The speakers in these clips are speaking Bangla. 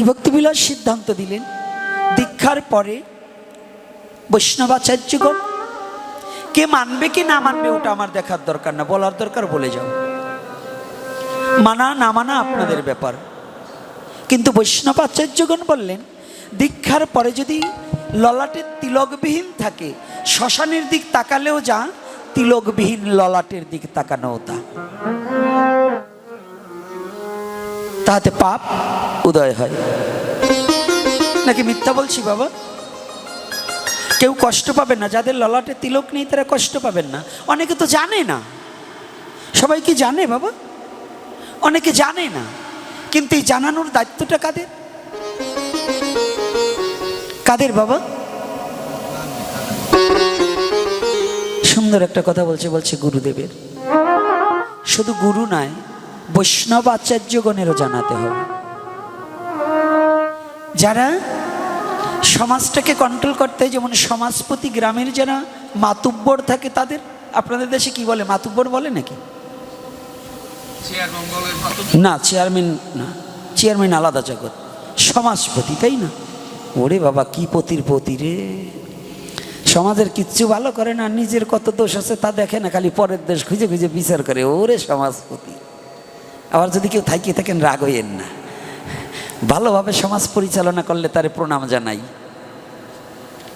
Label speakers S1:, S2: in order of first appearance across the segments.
S1: হরিভক্তিবিলাস সিদ্ধান্ত দিলেন, দীক্ষার পরে বৈষ্ণবাচার্যগণ কে মানবে কি না মানবে ওটা আমার দেখার দরকার না, বলার দরকার বলে যাও। মানা না মানা আপনাদের ব্যাপার। কিন্তু বৈষ্ণবাচার্যগণ বললেন, দীক্ষার পরে যদি ললাটের তিলকবিহীন থাকে, শ্মশানের দিক তাকালেও যা, তিলকবিহীন ললাটের দিক তাকানো তা। তাহাতে পাপ উদয় হয়। নাকি মিথ্যা বলছি বাবা? কেউ কষ্ট পাবেন না, যাদের ললাটে তিলক নেই তারা কষ্ট পাবেন না। অনেকে তো জানে না। সবাই কি জানে বাবা? অনেকে জানে না। কিন্তু এই জানানোর দায়িত্বটা কাদের? কাদের বাবা? সুন্দর একটা কথা বলছে বলছে গুরুদেবের। শুধু গুরু নয় বৈষ্ণব আচার্যগণেরও জানাতে হবে। যারা সমাজটাকে কন্ট্রোল করতে যেমন সমাজপতি গ্রামের যারা মাতুব্বর থাকে তাদের, আপনাদের দেশে কি বলে? মাতুব্বর বলে নাকি? না চেয়ারম্যান না। চেয়ারম্যান আলাদা জগৎ। সমাজপতি, তাই না? ওরে বাবা, কি পতির পতি রে। সমাজের কিচ্ছু ভালো করে না, নিজের কত দোষ আছে তা দেখে না, খালি পরের দেশ খুঁজে খুঁজে বিচার করে। ওরে সমাজপতি। আবার যদি কেউ থাকিয়ে থাকেন, রাগ হইয়েন না। ভালোভাবে সমাজ পরিচালনা করলে তারে প্রণাম জানাই।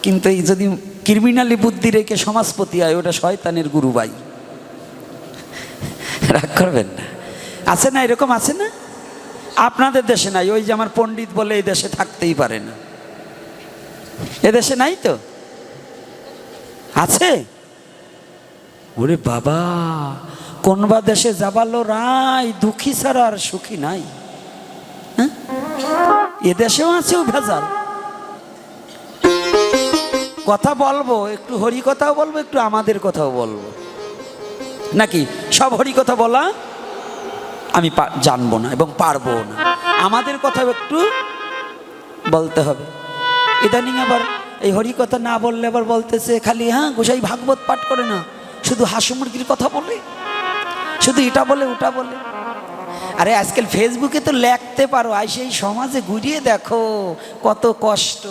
S1: কিন্তু এই যদি ক্রিমিনালি বুদ্ধি রেখে সমাজপতি হয়, ওটা শয়তানের গুরু ভাই। রাগ করবেন না। আছে না, এরকম আছে না? আপনাদের দেশে নাই, ওই যে আমার পণ্ডিত বলে এই দেশে থাকতেই পারে না। এ দেশে নাই তো? আছে? ওরে বাবা কোনবা দেশে যাবালো রাই দুঃখী ছাড়া আর সুখী নাই। হ্যাঁ? এ দেশেও আছে ভেজাল। কথা বলব, একটু হরি কথাও বলব, একটু আমাদের কথাও বলব। নাকি? সব হরি কথা বলা? আমি জানব না এবং পারব না। আমাদের কথাও একটু বলতে হবে। ইদানিং আবার এই হরি কথা না বললে আবার বলতেছে খালি হ্যাঁ গোসাই ভাগবত পাঠ করে না। শুধু হাসু মুরগির কথা বলে? শুধু এটা বলে, ওটা বলে। আরে আজকাল ফেসবুকে তো লেখতে পারো আই সেই সমাজে ঘুরিয়ে দেখো কত কষ্ট।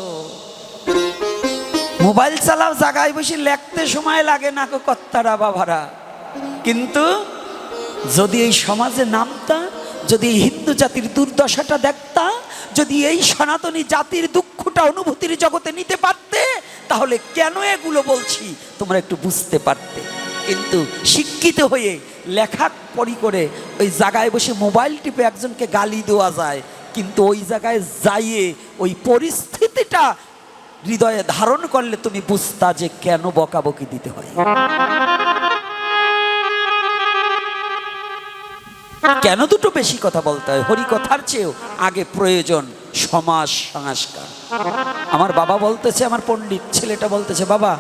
S1: মোবাইল চালাও, জায়গায় বসে লেখতে সময় লাগে না কো কত্তারা বাবারা। কিন্তু যদি এই সমাজে নামতা, যদি এই হিন্দু জাতির দুর্দশাটা দেখতা, যদি এই সনাতনী জাতির দুঃখটা অনুভূতির জগতে নিতে পারতে, তাহলে কেন এগুলো বলছি? তোমরা একটু বুঝতে পারতে। কিন্তু শিক্ষিত হয়ে লেখা পড়ি করে ওই জায়গায় বসে মোবাইল টিপে একজনকে গালি দেওয়া যায়, কিন্তু ওই জায়গায় যাইয়ে ওই পরিস্থিতিটা হৃদয়ে ধারণ করলে তুমি বুঝতা যে কেন বকাবকি দিতে হয়। কেন দুটো বেশি কথা বলতে হয়? হরি কথার চেয়েও আগে প্রয়োজন সমাজ সংস্কার। আমার বাবা বলতেছে, আমার পণ্ডিত ছেলেটা বলতেছে, বাবা,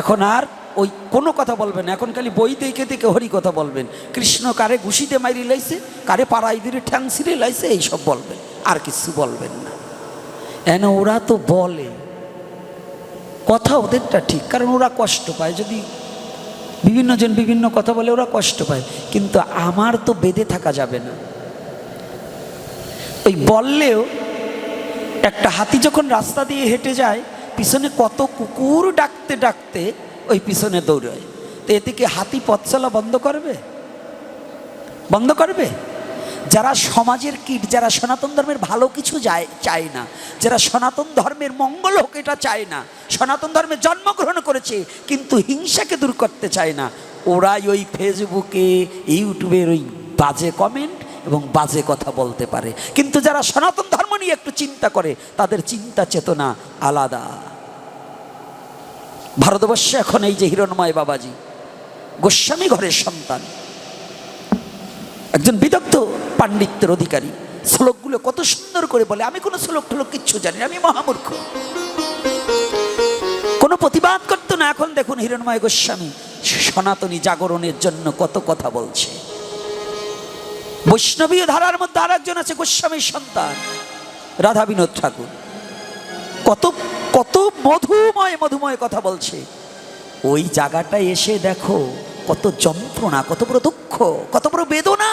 S1: এখন আর ওই কোনো কথা বলবেন এখন খালি বই দেখে দেখে হরি কথা বলবেন। কৃষ্ণ কারে ঘুষিতে মাইরি লাইছে, কারে পাড়াই দিয়ে ঠ্যাং ছিঁড়ে লাইছে, এইসব বলবেন। আর কিছু বলবেন না। এন ওরা তো বলে। কথা ওদেরটা ঠিক, কারণ ওরা কষ্ট পায়। যদি বিভিন্ন জন বিভিন্ন কথা বলে, ওরা কষ্ট পায়। কিন্তু আমার তো বেঁধে থাকা যাবে না। ওই বললেও একটা হাতি যখন রাস্তা দিয়ে হেঁটে যায়, পিছনে কত কুকুর ডাকতে ডাকতে ওই পিছনে দৌড়ায়। তো এতে কি হাতি পথ চলা বন্ধ করবে? বন্ধ করবে? যারা সমাজের কীট, যারা সনাতন ধর্মের ভালো কিছু যায়, চায় না, যারা সনাতন ধর্মের মঙ্গল হোক এটা চায় না, সনাতন ধর্মে জন্মগ্রহণ করেছে, কিন্তু হিংসাকে দূর করতে চায় না, ওরাই ওই ফেসবুকে, ইউটিউবের ওই বাজে কমেন্ট এবং বাজে কথা বলতে পারে। কিন্তু যারা সনাতন ধর্ম নিয়ে একটু চিন্তা করে, তাদের চিন্তা চেতনা আলাদা। ভারতবর্ষে এখন এই যে হিরণময় বাবাজি, গোস্বামী ঘরের সন্তান, একজন বিদগ্ধ পাণ্ডিত্যের অধিকারী, শ্লোকগুলো কত সুন্দর করে বলে, আমি কোনো শ্লোক টলোক কিচ্ছু জানি আমি মহামূর্খ। কোনো প্রতিবাদ করতো না, এখন দেখুন হিরণময় গোস্বামী সনাতনী জাগরণের জন্য কত কথা বলছে। বৈষ্ণবীয় ধারার মধ্যে আর একজন আছে, গোস্বামীর সন্তান, রাধা বিনোদ ঠাকুর। কত মধুময় মধুময় কথা বলছে। ওই জায়গাটায় এসে দেখো, কত যন্ত্রণা, কত বড় দুঃখ, কত বড় বেদনা।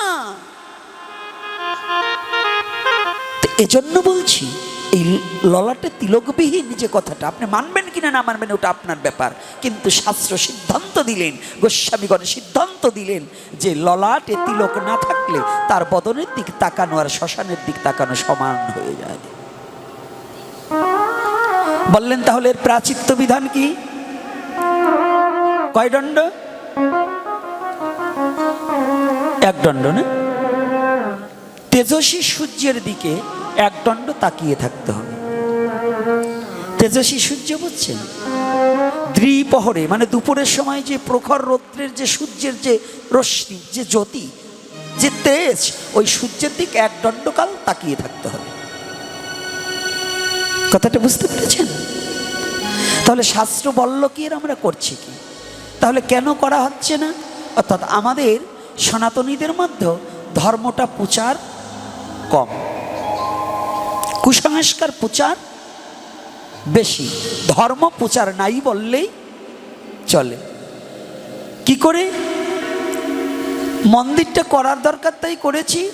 S1: এজন্য বলছি, এই ললাটে তিলকবিহীন যে কথাটা, আপনি মানবেন কিনা না মানবেন, ওটা আপনার ব্যাপার। কিন্তু শাস্ত্র সিদ্ধান্ত দিলেন, গোস্বামীগণ সিদ্ধান্ত দিলেন যে ললাটে তিলক না থাকলে তার বদনের দিক তাকানো আর শ্মশানের দিক তাকানো সমান হয়ে যায়। বললেন, তাহলে এর প্রাচিত্য বিধান কি? কয় দণ্ড? এক দণ্ড না? তেজস্বী সূর্যের দিকে এক দণ্ড তাকিয়ে থাকতে হবে। তেজস্বী সূর্য বুঝছেন? দ্বিপহরে মানে দুপুরের সময় যে প্রখর রৌদ্রের যে সূর্যের যে রশ্মি, যে জ্যোতি, যে তেজ, ওই সূর্যের দিক এক দণ্ডকাল তাকিয়ে থাকতে হবে। কথাটা বুঝতে পেরেছেন? তাহলে শাস্ত্র বলল কি এর আমরা করছি কি? তাহলে কেন করা হচ্ছে না? অর্থাৎ আমাদের সনাতনীদের মধ্যে ধর্মটা প্রচার কম। কুসংস্কার প্রচার বেশি। ধর্ম প্রচার নাই বললেই চলে। কি করে? মন্দিরটা করার দরকার তাই করেছি।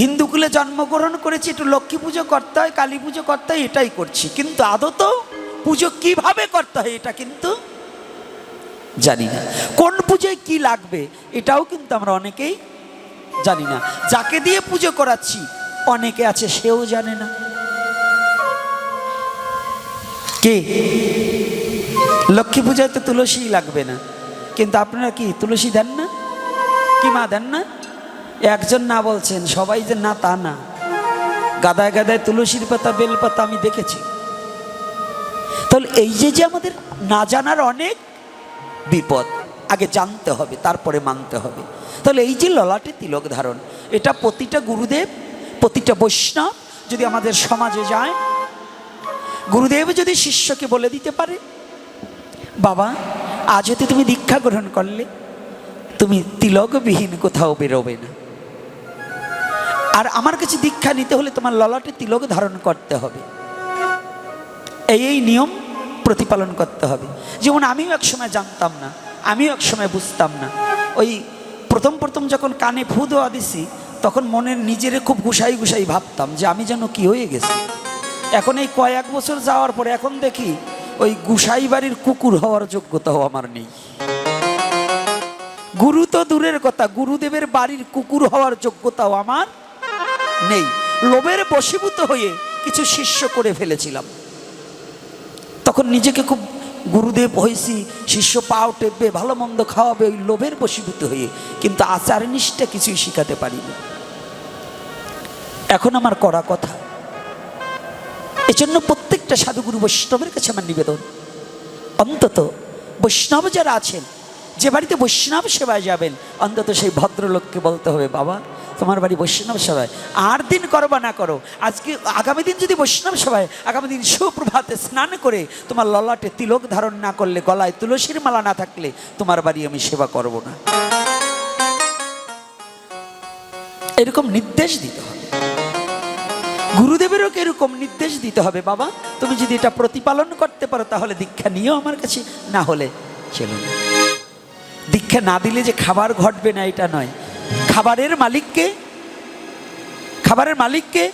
S1: হিন্দুকুলে জন্মগ্রহণ করেছি, একটু লক্ষ্মী পুজো করতে হয়, কালী পুজো করতে হয়, এটাই করছি। কিন্তু আদত পুজো কীভাবে করতে হয় এটা কিন্তু জানি না। কোন পুজোয় কি লাগবে এটাও কিন্তু আমরা অনেকেই জানি না। যাকে দিয়ে পুজো করাচ্ছি, অনেকে আছে, সেও জানে না। কে? লক্ষ্মী পূজায় তো তুলসী লাগবে না। কিন্তু আপনারা কি, তুলসী দেন না? কি মা দেন না? একজন না বলছেন, সবাই যে না তা না। গাদায় গাদায় তুলসীর পাতা বেলপাতা আমি দেখেছি। তাহলে এই যে যে আমাদের না জানার অনেক বিপদ, আগে জানতে হবে, তারপরে মানতে হবে। তাহলে এই যে ললাটে তিলক ধারণ, এটা প্রতিটা গুরুদেব, প্রতিটা বৈষ্ণব যদি আমাদের সমাজে যায়, গুরুদেব যদি শিষ্যকে বলে দিতে পারে, বাবা, আজ হতে তুমি দীক্ষা গ্রহণ করলে, তুমি তিলকবিহীন কোথাও বেরোবে না। আর আমার কাছে দীক্ষা নিতে হলে তোমার ললাটে তিলক ধারণ করতে হবে। এই এই নিয়ম প্রতিপালন করতে হবে। যেমন আমিও এক সময় জানতাম না, আমিও এক সময় বুঝতাম না। ওই প্রথম প্রথম যখন কানে ফু দেওয়া দিছি, তখন মনের নিজেরে খুব গুসাই গুসাই ভাবতাম যে আমি যেন কি হয়ে গেছি। এখন এই কয়েক বছর যাওয়ার পরে এখন দেখি ওই গুসাই বাড়ির কুকুর হওয়ার যোগ্যতাও আমার নেই। গুরু তো দূরের কথা, গুরুদেবের বাড়ির কুকুর হওয়ার যোগ্যতাও আমার নেই। লোভের বশীভূত হয়ে কিছু শিষ্য করে ফেলেছিলাম। তখন নিজেকে খুব গুরুদেব হয়েছি, শিষ্য পাও টেপবে ভালো মন্দ খাওয়াবে, ওই লোভের বশীভূত হয়ে। কিন্তু আচার নিষ্ঠা কিছুই শিখাতে পারিনি। এখন আমার করা কথা। এজন্য প্রত্যেকটা সাধুগুরু বৈষ্ণবের কাছে আমার নিবেদন। অন্তত বৈষ্ণব যারা আছেন, যে বাড়িতে বৈষ্ণব সেবায় যাবেন, অন্তত সেই ভদ্রলোককে বলতে হবে, বাবা তোমার বাড়ি বৈষ্ণব সেবায় আর দিন করো বা না করো। আজকে আগামী দিন যদি বৈষ্ণব সেবায় আগামী দিন সুপ্রভাতে স্নান করে তোমার ললাটে তিলক ধারণ না করলে, গলায় তুলসীর মালা না থাকলে তোমার বাড়ি আমি সেবা করব না। এরকম নির্দেশ দিতে হবে। গুরুদেবেরও এরকম নির্দেশ দিতে হবে, বাবা। তুমি যদি এটা প্রতিপালন করতে পারো, তাহলে দীক্ষা নিয়েও আমার কাছে। না হলে চলো না। দীক্ষা না দিলে যে খাবার ঘটবে না, এটা নয়। খাবারের মালিককে? খাবারের মালিককে?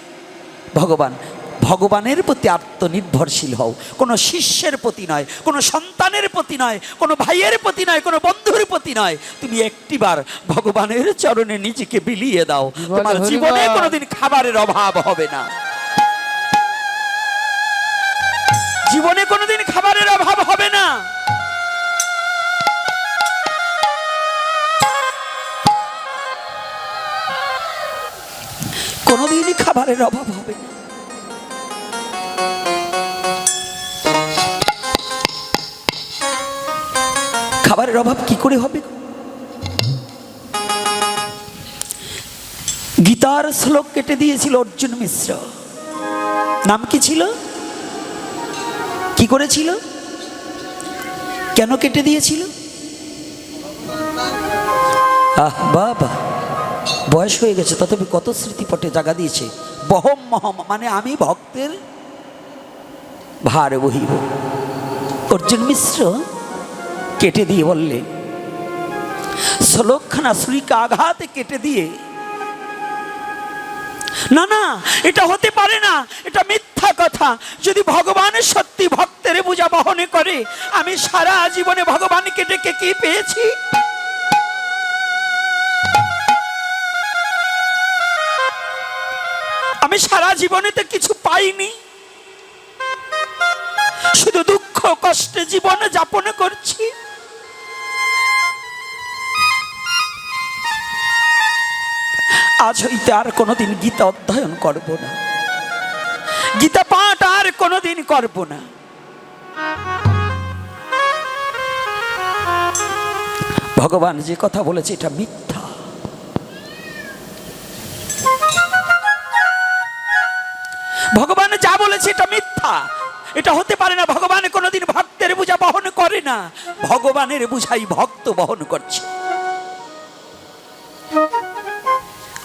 S1: ভগবান ভগবানের প্রতি আত্মনির্ভরশীল হও। কোনো শিষ্যের প্রতি নয় কোনো সন্তানের প্রতি নয় কোনো ভাইয়ের প্রতি নয় কোনো বন্ধুর প্রতি নয়। তুমি একটিবার ভগবানের চরণে নিজেকে বিলিয়ে দাও। তোমার জীবনে। কোনোদিন খাবারের অভাব হবে না। জীবনে কোনোদিন খাবারের অভাব হবে। খাবারের অভাব কি করে হবে? গীতার শ্লোক কেটে দিয়েছিল অর্জুন মিশ্র। নাম কি ছিল? কি করেছিল? কেন কেটে দিয়েছিল? আহ, বাবা, বয়স হয়ে গেছে, তথাপি কত স্মৃতিপটে জাগা দিয়েছে। বহম মহম মানে আমি ভক্তের ভার বহিব। অর্জুন মিশ্র কেটে দিয়ে বললে শ্লোকখানা শ্রীকে আঘাতে কেটে দিয়ে, না না, এটা হতে পারে না, এটা মিথ্যা কথা। যদি ভগবান সত্যি ভক্তের পূজা বহনে করে, আমি সারা জীবনে ভগবানকে ডেকে কি পেয়েছি? জীবনেতে কিছু পাইনি। শুধু দুঃখ, কষ্টে জীবন যাপন করছি। আজ হইতে আর কোনোদিন গীতা অধ্যয়ন করব না। গীতা পাঠ আর কোনোদিন করব না। ভগবান যে কথা বলেছে, এটা মিথ্যা। বলেছে, এটা মিথ্যা। এটা হতে পারে না, ভগবান কোনোদিন ভক্তের বোঝা বহন করে না। ভগবানের বুঝাই ভক্ত বহন করছে।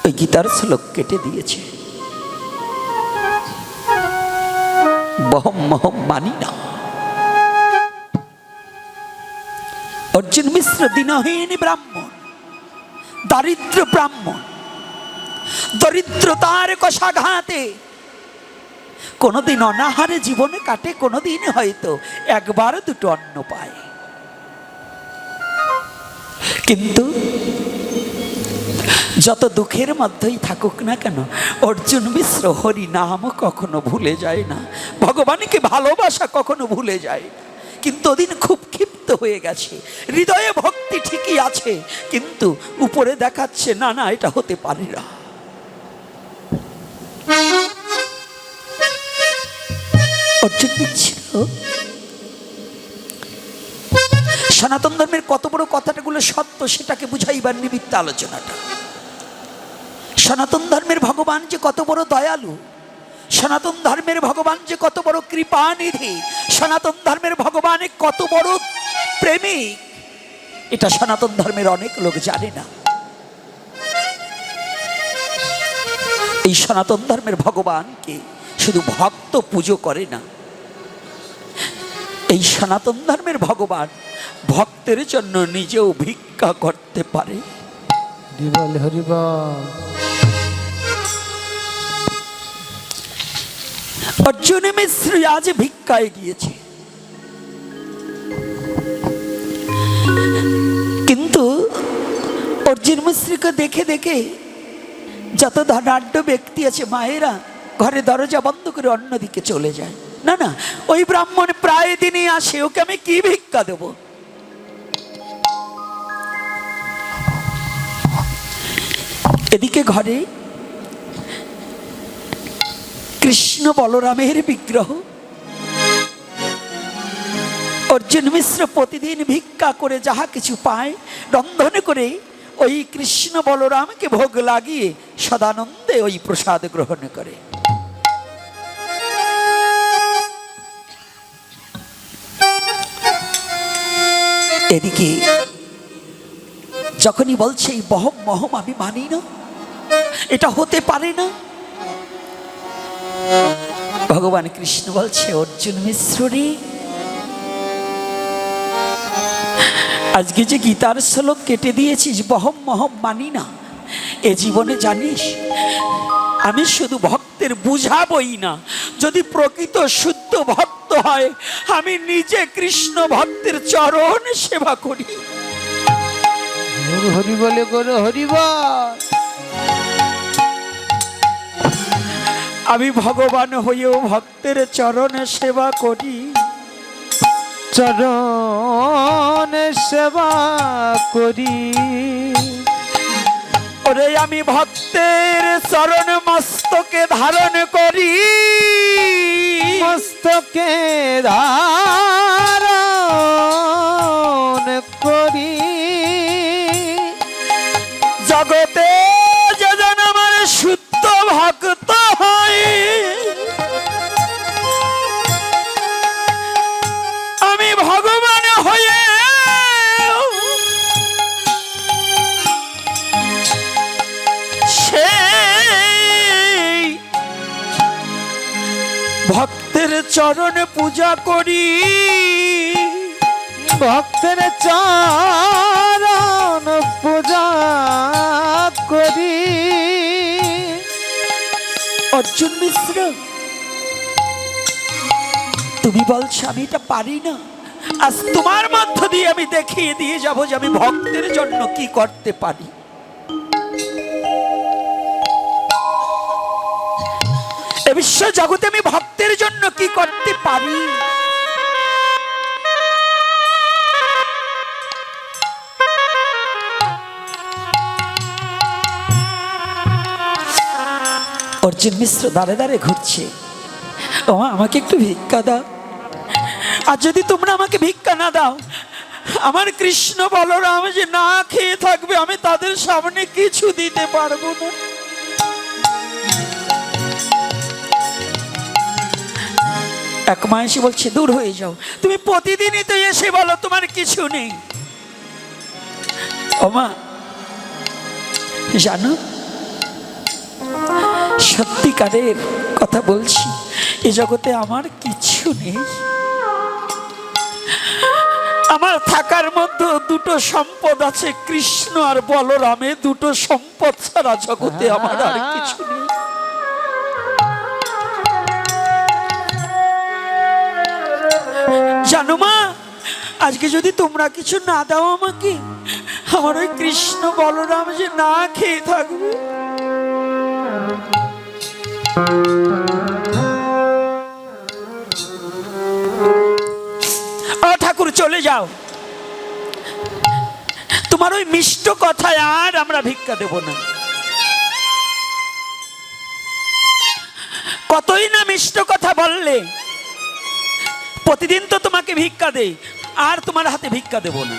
S1: ওই গীতার শ্লোক কেটে দিয়েছে। বহম, মহম মানি না। অর্জুন মিশ্র দিনহীন ব্রাহ্মণ, দারিদ্র ব্রাহ্মণ, দরিদ্রতার কষাঘাতে কোনোদিন অনাহারে জীবনে কাটে, কোনোদিন হয়তো একবার দুটো অন্ন পায়। কিন্তু যত দুঃখের মধ্যেই থাকুক না কেন, অর্জুন মিশ্র হরি নাম কখনো ভুলে যায় না, ভগবানকে ভালোবাসা কখনো ভুলে যায় না। কিন্তু ওদিন খুব ক্ষিপ্ত হয়ে গেছে, হৃদয়ে ভক্তি ঠিকই আছে, কিন্তু উপরে দেখাচ্ছে, না না, এটা হতে পারে না। ছিল সনাতন ধর্মের কত বড় কথাটাগুলো সত্য সেটাকে বুঝাইবার নিমিত্ত আলোচনাটা। সনাতন ধর্মের ভগবান যে কত বড় দয়ালু, সনাতন ধর্মের ভগবান যে কত বড় কৃপানিধি, সনাতন ধর্মের ভগবান কত বড় প্রেমিক, এটা সনাতন ধর্মের অনেক লোক জানে না। এই সনাতন ধর্মের ভগবানকে শুধু ভক্ত পুজো করে না এই সনাতন ধর্মের ভগবান ভক্তের জন্য নিজেও ভিক্ষা করতে পারে। অর্জুন মিশ্র আজ ভিক্ষায় গিয়েছে। কিন্তু অর্জুন মিশ্রকে দেখে দেখে যত ধনাঢ্য ব্যক্তি আছে মায়েরা ঘরে দরজা বন্ধ করে অন্যদিকে চলে যায়। না না, ওই ব্রাহ্মণ প্রায় দিনই আসে, ওকে আমি কি ভিক্ষা দেবো? এদিকে ঘরে কৃষ্ণ বলরামের বিগ্রহ। অর্জুন মিশ্র প্রতিদিন ভিক্ষা করে যাহা কিছু পায়, রন্ধন করে ওই কৃষ্ণ বলরামকে ভোগ লাগিয়ে সদানন্দে ওই প্রসাদ গ্রহণ করে। এদিকে। যখনই বলছে, এই বহম মহম আমি মানি না, এটা হতে পারে না। ভগবান কৃষ্ণ বলছে, অর্জুন মিশ্ররে আজকে যে গীতার শ্লোক কেটে দিয়েছিস, বহম মহম মানি না, এ জীবনে জানিস, আমি শুধু ভক্তের বুঝাবই না, যদি প্রকৃত ভক্ত হয় আমি নিজে কৃষ্ণ ভক্তের চরণ সেবা করি।
S2: হরি বলে গরু হরিবল
S1: আমি ভগবান হয়েও ভক্তের চরণ সেবা করি।
S2: চরণ সেবা করি।
S1: ওরে আমি ভক্তের চরণ মস্তকে ধারণ করি।
S2: মস্তকে ধারণ
S1: চরণ পূজা করি।
S2: ভক্তের চরণ পূজা করি।
S1: অর্জুন মিশ্র, তুমি বলছো আমি এটা পারি না? আজ তোমার মধ্য দিয়ে আমি দেখিয়ে দিয়ে যাব যে আমি ভক্তের জন্য কি করতে পারি। বিশ্ব জগতে আমি ভক্তের জন্য কি করতে পারি? অর্জুন মিশ্র দাঁড়ে দাঁড়ে ঘুরছে। ও, আমাকে একটু ভিক্ষা দাও। আর যদি তোমরা আমাকে ভিক্ষা না দাও, আমার কৃষ্ণ বলরাম যে না খেয়ে থাকবে, আমি তাদের সামনে কিছু দিতে পারব না। এক মা এসে বলছে, দূর হয়ে যাও। তুমি প্রতিদিনই তো এসে বলো, তোমার কিছু নেই। ও মা, জানো, সত্যিকারের কথা বলছি, এ জগতে আমার কিছু নেই। আমার থাকার মধ্যে দুটো সম্পদ আছে, কৃষ্ণ আর বলরামে দুটো সম্পদ ছাড়া জগতে আমার আর কিছু নেই। জানো মা, আজকে যদি তোমরা কিছু না দাও আমাকে, আমার ওই কৃষ্ণ বলরাম যে না খেয়ে থাকবে। ঠাকুর চলে যাও। তোমার ওই মিষ্ট কথায় আর আমরা ভিক্ষা দেব না। কতই না মিষ্ট কথা বললে প্রতিদিন তো তোমাকে ভিক্ষা দেই, আর তোমার হাতে ভিক্ষা দেব না।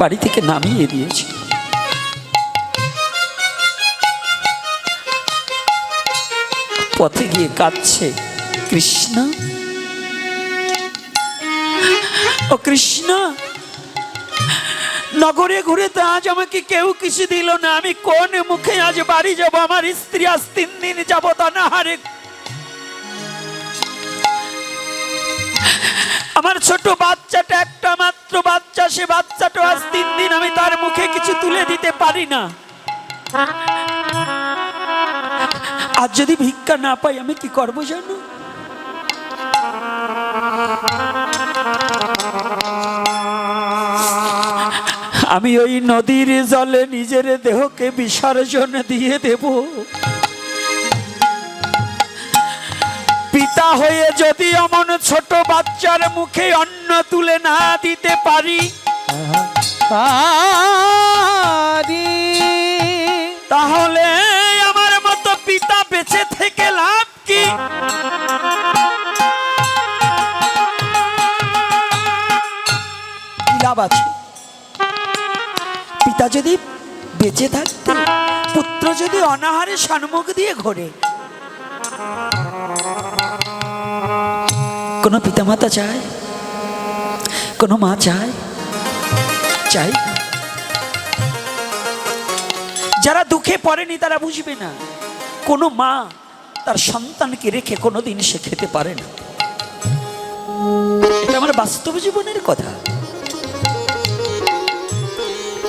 S1: বাড়ি থেকে নামিয়ে দিয়েছি। পথে গিয়ে কাঁদছে কৃষ্ণ। ও কৃষ্ণ, নগরে ঘুরে তো আজ আমাকে কেউ কিছু দিল না। আমি কোন মুখে আজ বাড়ি যাব? আমার স্ত্রী আজ তিন দিন যাব না আমার ছোট বাচ্চাটা একটা মাত্র বাচ্চা, সে বাচ্চাটা আজ তিন দিন আমি তার মুখে কিছু তুলে দিতে পারি না। আর যদি ভিক্ষা না পাই, আমি কি করব জানো? আমি ওই নদীর জলে নিজের দেহকে বিসর্জন দিয়ে দেব। পিতা হয়ে যদি অমন ছোট বাচ্চার মুখে অন্ন তুলে না দিতে পারি। তাহলে আমার মতো পিতা বেঁচে থেকে লাভ কি? কি লাভ আছে? পিতা যদি বেঁচে থাকতে পুত্র যদি অনাহারে সন্মুখ দিয়ে ঘোরে কোনো পিতামাতা চায়? কোনো মা চায়? চাই যারা দুঃখে পড়েনি তারা বুঝবে না। কোনো মা তার সন্তানকে রেখে কোনোদিন সে খেতে পারে না। এটা আমার বাস্তব জীবনের কথা।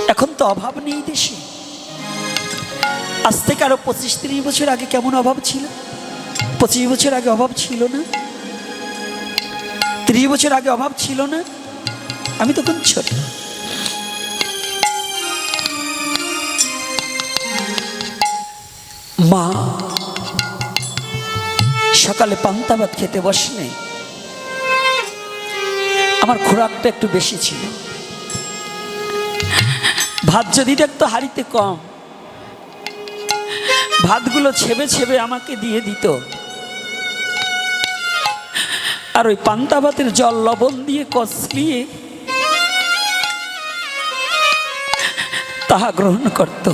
S1: এখন তো অভাব নেই দেশে। আজ থেকে আরও পঁচিশ তিরিশ বছর আগে কেমন অভাব ছিল? পঁচিশ বছর আগে অভাব ছিল না? ত্রিশ বছর আগে অভাব ছিল না? আমি তখন ছোট। মা, সকালে পান্তা ভাত খেতে বসলে আমার খোরাকটা একটু বেশি ছিল। ভাত যদি একটু হাড়িতে কম, ভাতগুলো ছেবে ছেবে আমাকে দিয়ে দিত। আর ওই পান্তা ভাতের জল লবণ দিয়ে কষলিয়ে তাহা গ্রহণ করত।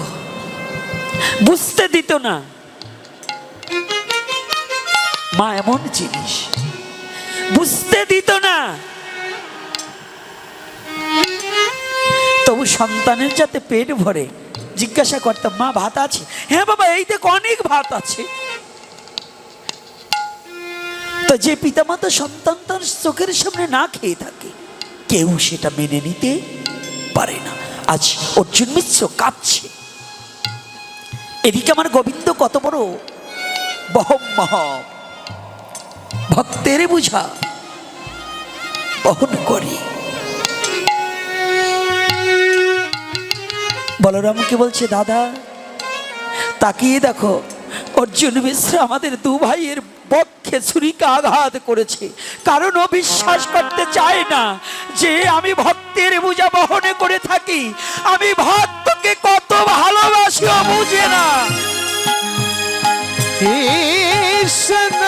S1: বুঝতে দিত না। মা এমন জিনিস। বুঝতে দিত না। তবু সন্তানের যাতে পেট ভরে, জিজ্ঞাসা করতাম, মা, ভাত আছে? হ্যাঁ বাবা এইতে অনেক ভাত আছে। তো যে পিতামাতা সন্তান তার চোখের সামনে না খেয়ে থাকে, কেউ সেটা মেনে নিতে পারে না। আজ অর্জুন মিশ্র কাঁদছে। এদিকে আমার গোবিন্দ কত বড় বহম মহম ভক্তের বুঝা বহন করি। বলরামকে বলছে, দাদা, তাকিয়ে দেখো অর্জুন মিশ্র আমাদের দু ভাইয়ের পক্ষে ছুরিকা আঘাত করেছে। কারণ ও বিশ্বাস করতে চায় না যে আমি ভক্তের বোঝা বহনে করে থাকি। আমি ভক্তকে কত ভালোবাসি ও বুঝে না।
S2: কৃষ্ণ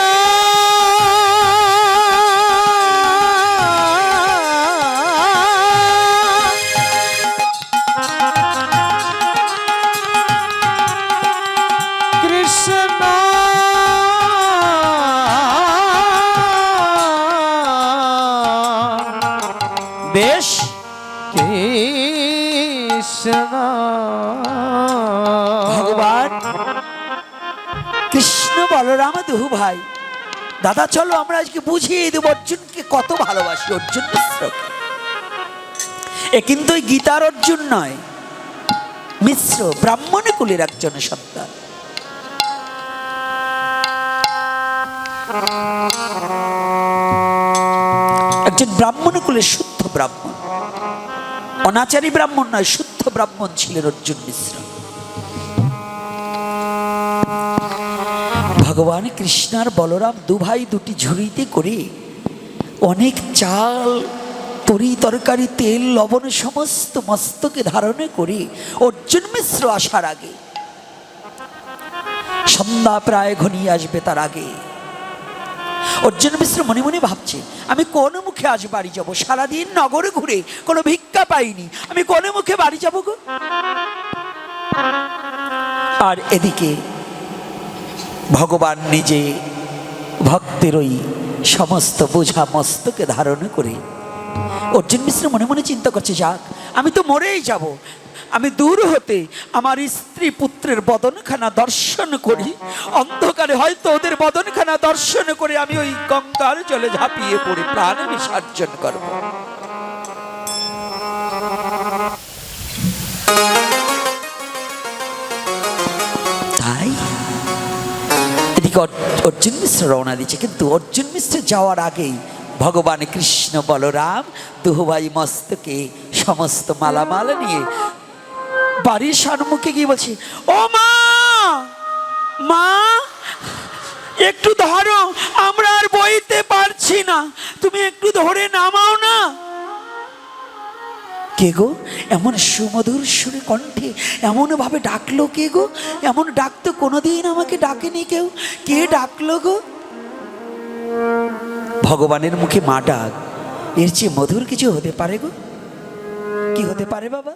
S2: কৃষ্ণ
S1: বলরাম দুহু ভাই। দাদা, চলো আমরা আজকে বুঝিয়ে দেবো অর্জুনকে কত ভালোবাসি অর্জুন মিশ্রকে। এ কিন্তু ওই গীতার অর্জুন নয়, মিশ্র ব্রাহ্মণ কুলের একজন সন্তান। একজন ব্রাহ্মণ কুলের শুদ্ধ ব্রাহ্মণ। অনাচারী ব্রাহ্মণ নয়, শুদ্ধ ব্রাহ্মণ ছিলেন অর্জুন মিশ্র। ভগবান কৃষ্ণার বলরাম দুভাই দুটি ঝুড়িতে করে অনেক চাল, তরি তরকারি, তেল, লবণ সমস্ত মস্তকে ধারণে করে অর্জুন মিশ্র আসার আগে সন্ধ্যা প্রায় ঘনিয়ে আসবে তার আগে। অর্জুন মিশ্র মনে মনে ভাবছে, আমি কোন মুখে আজ বাড়ি যাব? সারাদিন নগরে ঘুরে কোনো ভিক্ষা পাইনি। আমি কোন মুখে বাড়ি যাব গো? আর এদিকে ভগবান নিজে ভক্তের ওই সমস্ত বোঝা মস্তকে ধারণ করে। অর্জুন মিশ্র মনে মনে চিন্তা করছে, যাক, আমি তো মরেই যাব। আমি দূর হতে আমার স্ত্রী পুত্রের বদনখানা দর্শন করি। অন্ধকারে হয়তো ওদের বদনখানা দর্শন করে আমি ওই গঙ্গার জলে ঝাঁপিয়ে পড়ে প্রাণ বিসর্জন করব। অর্জুন মিশ্র রওনা দিচ্ছে কিন্তু অর্জুন মিশ্র যাওয়ার আগেই ভগবান কৃষ্ণ বলরাম, দুহুভাই মস্তকে সমস্ত মালামাল নিয়ে বাড়ির সম্মুখে গিয়ে বলছি, ও মা! মা! একটু ধরো, আমরা আর বইতে পারছি না। তুমি একটু ধরে নামাও না। কে গো? এমন সুমধুর সুরে কণ্ঠে এমনভাবে ডাকলো কে গো? এমন ডাকতো কোনোদিন আমাকে ডাকেনি কেউ। কে ডাকলো গো? ভগবানের মুখে মা ডাক। এর চেয়ে মধুর কিছু হতে পারে গো? কি হতে পারে বাবা?